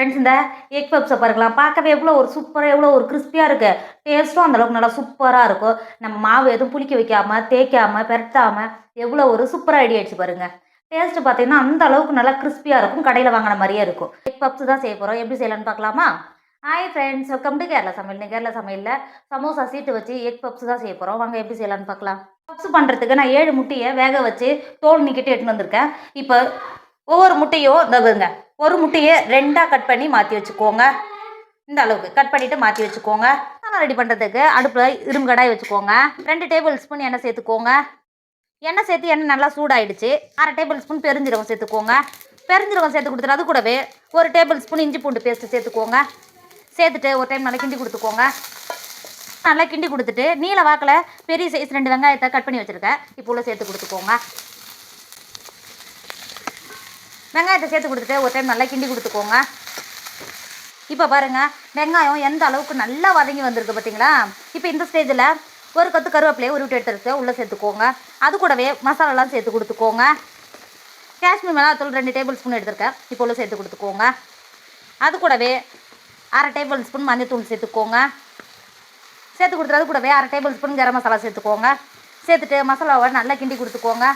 Friends இந்த egg பப்ஸை பாருக்கலாம் பார்க்கவே எவ்வளோ ஒரு சூப்பராக எவ்வளோ ஒரு கிறிஸ்பியாக இருக்குது டேஸ்ட்டும் அந்தளவுக்கு நல்லா சூப்பராக இருக்கும். நம்ம மாவு எதுவும் புளிக்க வைக்காமல் தேய்க்காமல் பெரட்டாமல் எவ்வளோ ஒரு சூப்பராக ஐடியா ஆயிடுச்சு பாருங்கள் டேஸ்ட்டு பார்த்தீங்கன்னா அந்த அளவுக்கு நல்லா கிறிஸ்பியாக இருக்கும். கடையில் வாங்கின மாதிரியே இருக்கும். எக் பப்ஸ் தான் செய்ய போகிறோம் எப்படி செய்யலாம்னு பார்க்கலாமா? Hi friends welcome to Kerala சமையல் கேரளா சமையலில் சமோசா சீட்டு வச்சு எக் பப்ஸ் தான் செய்ய போகிறோம் வாங்க எப்படி செய்யலாம்னு பார்க்கலாம். பப்ஸ் பண்ணுறதுக்கு நான் ஏழு முட்டையை வேக வச்சு தோல் நீக்கிட்டு எடுத்துன்னு வந்திருக்கேன். இப்போ ஒவ்வொரு முட்டையும் இந்த ஒரு முட்டையை ரெண்டாக கட் பண்ணி மாற்றி வச்சுக்கோங்க. இந்த அளவுக்கு கட் பண்ணிவிட்டு மாற்றி வச்சுக்கோங்க. மசாலா ரெடி பண்ணுறதுக்கு அடுப்பில் இரும்பு கடாய் வச்சுக்கோங்க. ரெண்டு டேபிள் ஸ்பூன் எண்ணெய் சேர்த்துக்கோங்க. எண்ணெய் சேர்த்து எண்ணெய் நல்லா சூடாயிடுச்சு. அரை டேபிள் ஸ்பூன் பெருஞ்சீரகம் சேர்த்துக்கோங்க. பெருஞ்சீரகம் சேர்த்து கொடுத்துட்டு அது கூடவே ஒரு டேபிள் ஸ்பூன் இஞ்சி பூண்டு பேஸ்ட்டு சேர்த்துக்கோங்க. சேர்த்துட்டு ஒரு டைம் நல்லா கிண்டி கொடுத்துக்கோங்க. நல்லா கிண்டி கொடுத்துட்டு நீல வாக்கில் பெரிய சைஸ் ரெண்டு வெங்காயத்தை கட் பண்ணி வச்சுருக்கேன். இப்போ உள்ள சேர்த்து கொடுத்துக்கோங்க. வெங்காயத்தை சேர்த்து கொடுத்துட்டு ஒரு டைம் நல்லா கிண்டி கொடுத்துக்கோங்க. இப்போ பாருங்கள் வெங்காயம் எந்த அளவுக்கு நல்லா வதங்கி வந்திருக்கு பார்த்தீங்களா இப்போ இந்த ஸ்டேஜில் ஒரு கத்து கருவேப்பிலையை உருவிட்டு எடுத்துருக்கு உள்ளே சேர்த்துக்கோங்க. அது கூடவே மசாலாலாம் சேர்த்து கொடுத்துக்கோங்க. காஷ்மீர் மிளகாத்தூள் ரெண்டு டேபிள் ஸ்பூன் எடுத்திருக்கேன். இப்போ உள்ள சேர்த்து கொடுத்துக்கோங்க. அது கூடவே அரை டேபிள் ஸ்பூன் மஞ்சத்தூள் சேர்த்துக்கோங்க. சேர்த்து கொடுத்துறது கூடவே அரை டேபிள் ஸ்பூன் கரம் மசாலா சேர்த்துக்கோங்க. சேர்த்துட்டு மசாலாவை நல்லா கிண்டி கொடுத்துக்கோங்க.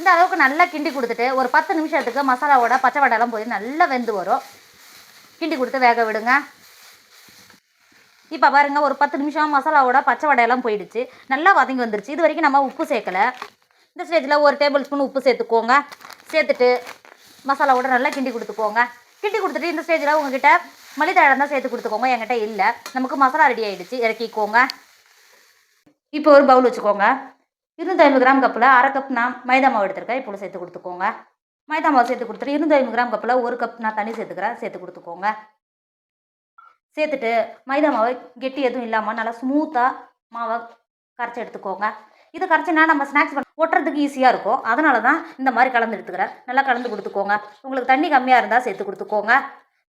இந்த அளவுக்கு நல்லா கிண்டி கொடுத்துட்டு ஒரு பத்து நிமிஷத்துக்கு மசாலாவோட பச்சை வடைலாம் போய் நல்லா வெந்து வரும். கிண்டி கொடுத்து வேக விடுங்க. இப்போ பாருங்க ஒரு பத்து நிமிஷம் மசாலாவோட பச்சை வடையெல்லாம் போயிடுச்சு. நல்லா வதங்கி வந்துருச்சு. இது வரைக்கும் நம்ம உப்பு சேர்க்கலை. இந்த ஸ்டேஜில் ஒரு டேபிள் ஸ்பூன் உப்பு சேர்த்துக்கோங்க. சேர்த்துட்டு மசாலாவோட நல்லா கிண்டி கொடுத்துக்கோங்க. கிண்டி கொடுத்துட்டு இந்த ஸ்டேஜில் உங்ககிட்ட மல்லித்தழை தான் சேர்த்து கொடுத்துக்கோங்க. என்கிட்ட இல்லை. நமக்கு மசாலா ரெடி ஆகிடுச்சு இறக்கிக்கோங்க. இப்போ ஒரு பவுல் வச்சுக்கோங்க. இருநூத்தி ஐம்பது கிராம் கப்பில் அரை கப் நான் மைதா மாவு எடுத்திருக்கேன். இப்போ சேர்த்து கொடுத்துக்கோங்க. மைதா மாவு சேர்த்து கொடுத்துட்டு இருநூத்தி ஐம்பது கிராம் கப்பில் ஒரு கப் நான் தண்ணி சேர்த்துக்கிறேன். சேர்த்து கொடுத்துக்கோங்க. சேர்த்துட்டு மைதா மாவை கெட்டி எதுவும் இல்லாமல் நல்லா ஸ்மூத்தாக மாவை கரைச்சி எடுத்துக்கோங்க. இதை கரைச்சினா நம்ம ஸ்நாக்ஸ் பண்ண ஒட்டுறதுக்கு ஈஸியாக இருக்கும். அதனால தான் இந்த மாதிரி கலந்து எடுத்துக்கிறேன். நல்லா கலந்து கொடுத்துக்கோங்க. உங்களுக்கு தண்ணி கம்மியாக இருந்தால் சேர்த்து கொடுத்துக்கோங்க.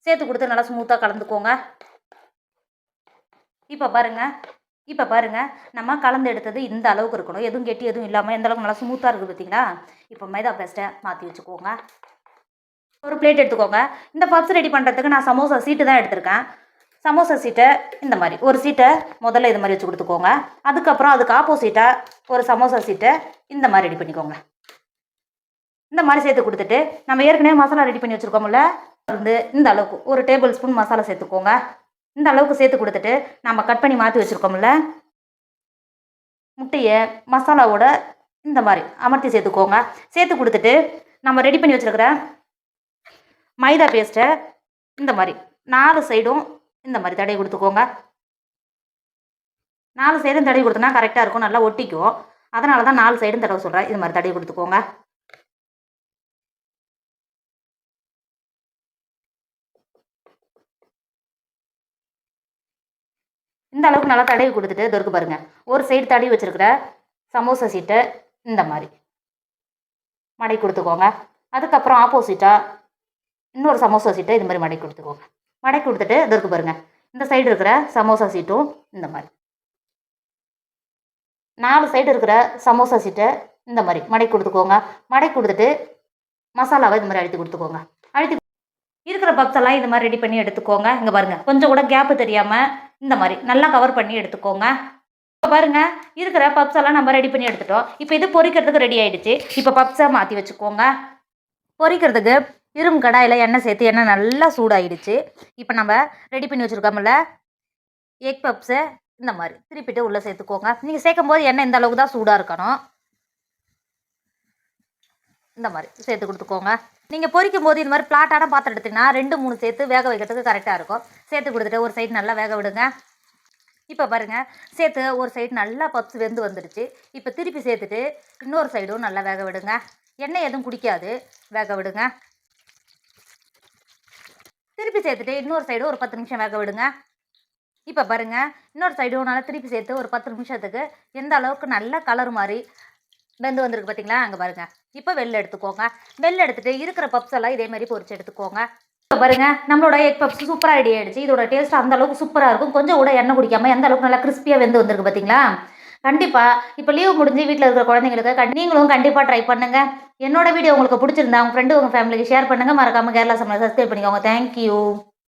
சேர்த்து கொடுத்து நல்லா ஸ்மூத்தாக கலந்துக்கோங்க. இப்போ பாருங்கள் இப்போ பாருங்கள் நம்ம கலந்து எடுத்தது இந்த அளவுக்கு இருக்கணும். எதுவும் கெட்டி எதுவும் இல்லாமல் எந்த அளவுக்கு நல்லா ஸ்மூத்தாக இருக்குது பார்த்தீங்களா இப்போ மைதா பேஸ்ட்டை மாற்றி வச்சுக்கோங்க. ஒரு பிளேட் எடுத்துக்கோங்க. இந்த பப்ஸ் ரெடி பண்ணுறதுக்கு நான் சமோசா சீட்டு தான் எடுத்திருக்கேன். சமோசா சீட்டை இந்த மாதிரி. ஒரு சீட்டை முதல்ல இது மாதிரி வச்சு கொடுத்துக்கோங்க. அதுக்கப்புறம் அதுக்கு ஆப்போசிட்டாக ஒரு சமோசா சீட்டை இந்த மாதிரி ரெடி பண்ணிக்கோங்க. இந்த மாதிரி சேர்த்து கொடுத்துட்டு நம்ம ஏற்கனவே மசாலா ரெடி பண்ணி வச்சுருக்கோம்ல வந்து இந்த அளவுக்கு ஒரு டேபிள் ஸ்பூன் மசாலா சேர்த்துக்கோங்க. இந்த அளவுக்கு சேர்த்து கொடுத்துட்டு நம்ம கட் பண்ணி மாற்றி வச்சுருக்கோம்ல? முட்டையை மசாலாவோட இந்த மாதிரி அமர்த்தி சேர்த்துக்கோங்க. சேர்த்து கொடுத்துட்டு நம்ம ரெடி பண்ணி வச்சுருக்கிற மைதா பேஸ்ட்டை இந்த மாதிரி நாலு சைடும் இந்த மாதிரி தடவி கொடுத்துக்கோங்க. நாலு சைடும் தடவி கொடுத்தனா கரெக்டாக இருக்கும் நல்லா ஒட்டிக்கும். அதனால தான் நாலு சைடும் தடவை சொல்கிறேன் இது மாதிரி தடவி கொடுத்துக்கோங்க. இந்த அளவுக்கு நல்லா தடவி கொடுத்துட்டு இது இருக்கு பாருங்க. ஒரு சைடு தடவி வச்சிருக்கிற சமோசா சீட்டை இந்த மாதிரி. மடை கொடுத்துக்கோங்க. அதுக்கப்புறம் ஆப்போசிட்டாக இன்னொரு சமோசா சீட்டை இது மாதிரி மடை கொடுத்துக்கோங்க. மடை கொடுத்துட்டு இதற்கு பாருங்கள் பாருங்க. இந்த சைடு இருக்கிற சமோசா சீட்டும் இந்த மாதிரி. நாலு சைடு இருக்கிற சமோசா சீட்டை இந்த மாதிரி. மடை கொடுத்துக்கோங்க. மடை கொடுத்துட்டு மசாலாவை இது மாதிரி அழுத்தி கொடுத்துக்கோங்க. அழுத்தி இருக்கிற பப்ஸ் எல்லாம் இது மாதிரி ரெடி பண்ணி எடுத்துக்கோங்க. இங்கே பாருங்க. கொஞ்சம் கூட கேப்பு தெரியாமல் இந்த மாதிரி நல்லா கவர் பண்ணி எடுத்துக்கோங்க. இப்போ பாருங்க இருக்கிற பப்ஸ் எல்லாம் நம்ம ரெடி பண்ணி எடுத்துட்டோம். இப்போ இது பொரிக்கிறதுக்கு ரெடி ஆயிடுச்சு. இப்போ பப்ஸை மாற்றி வச்சுக்கோங்க. பொரிக்கிறதுக்கு இரும்பு கடாயில் எண்ணெய் சேர்த்து எண்ணெய் நல்லா சூடாயிடுச்சு. இப்போ நம்ம ரெடி பண்ணி வச்சுருக்கோம்ல எக் பப்ஸை இந்த மாதிரி திருப்பிட்டு உள்ளே சேர்த்துக்கோங்க. நீங்கள் சேர்க்கும் போது எண்ணெய் இந்த அளவுக்கு தான் சூடாக இருக்கணும். இந்த மாதிரி சேர்த்து கொடுத்துக்கோங்க. நீங்கள் பொரிக்கும் போது இந்த மாதிரி பிளாட்டான பாத்திரம் எடுத்தீங்கன்னா ரெண்டு மூணு சேர்த்து வேக வைக்கிறதுக்கு கரெக்டாக இருக்கும். சேர்த்து கொடுத்துட்டு ஒரு சைடு நல்லா வேக விடுங்க. இப்போ பாருங்கள் சேர்த்து ஒரு சைடு நல்லா பப்ஸ் வெந்து வந்துடுச்சு. இப்போ திருப்பி சேர்த்துட்டு இன்னொரு சைடும் நல்லா வேக விடுங்க. எண்ணெய் எதுவும் குடிக்காது. வேக விடுங்க. திருப்பி சேர்த்துட்டு இன்னொரு சைடு ஒரு பத்து நிமிஷம் வேக விடுங்க. இப்போ பாருங்கள் இன்னொரு சைடும் நல்லா திருப்பி சேர்த்து ஒரு பத்து நிமிஷத்துக்கு எந்த அளவுக்கு நல்ல கலர் மாதிரி வெந்து வந்திருக்கு பார்த்தீங்களா அங்கே பாருங்கள் இப்போ வெளில எடுத்துக்கோங்க. வெளில எடுத்துட்டு இருக்கிற பப்ஸ் எல்லாம் இதே மாதிரி பொறிச்சு எடுத்துக்கோங்க. பாருங்க நம்மளோட எக் பப்ஸ் சூப்பராக ரெடி ஆயிடுச்சு. இதோட டேஸ்ட் அந்த அளவுக்கு சூப்பராக இருக்கும். கொஞ்சம் கூட எண்ணெய் குடிக்காம எந்த அளவுக்கு நல்லா கிறிஸ்பியாக வெந்து வந்திருக்கு பார்த்தீங்களா கண்டிப்பாக இப்போ லீவ் முடிஞ்சு வீட்டில் இருக்கிற குழந்தைங்களுக்கு கண் நீங்களும் கண்டிப்பாக ட்ரை பண்ணுங்கள் என்னோட வீடியோ உங்களுக்கு பிடிச்சிருந்தா உங்கள் ஃப்ரெண்டு உங்கள் ஃபேமிலிக்கு ஷேர் பண்ணுங்கள் மறக்காமல் கேரளா சமையல் சப்ஸ்கிரைப் பண்ணிக்கோங்க. தேங்க்யூ